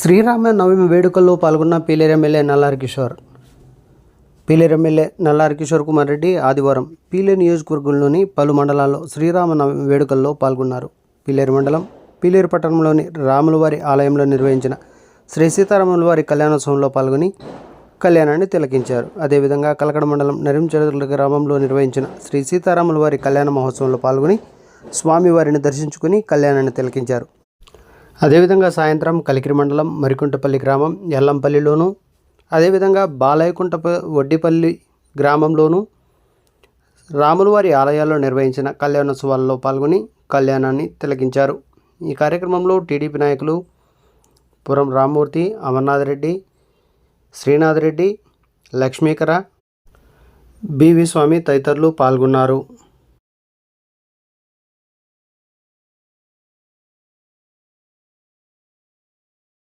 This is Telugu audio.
శ్రీరామ నవమి వేడుకల్లో పాల్గొన్న పీలేరు ఎమ్మెల్యే నల్లారి కిషోర్. పీలేరు ఎమ్మెల్యే నల్లారి కిషోర్ కుమార్ రెడ్డి ఆదివారం పీలేరు నియోజకవర్గంలోని పలు మండలాల్లో శ్రీరామ నవమి వేడుకల్లో పాల్గొన్నారు. పీలేరు మండలం పీలేరు పట్టణంలోని రాములవారి ఆలయంలో నిర్వహించిన శ్రీ సీతారాముల వారి కళ్యాణోత్సవంలో పాల్గొని కళ్యాణాన్ని తిలకించారు. అదేవిధంగా కలకడ మండలం నరించెరుల గ్రామంలో నిర్వహించిన శ్రీ సీతారాముల వారి కళ్యాణ మహోత్సవంలో పాల్గొని స్వామివారిని దర్శించుకుని కళ్యాణాన్ని తిలకించారు. అదేవిధంగా సాయంత్రం కలికిరి మండలం మరికుంటపల్లి గ్రామం ఎల్లంపల్లిలోను అదేవిధంగా బాలయకుంటప వడ్డిపల్లి గ్రామంలోను రాములవారి ఆలయాల్లో నిర్వహించిన కళ్యాణోత్సవాల్లో పాల్గొని కళ్యాణాన్ని తిలకించారు. ఈ కార్యక్రమంలో టీడీపీ నాయకులు పురం రామ్మూర్తి అమర్నాథ్ రెడ్డి శ్రీనాథ్ రెడ్డి లక్ష్మీకర బివి స్వామి తదితరులు పాల్గొన్నారు.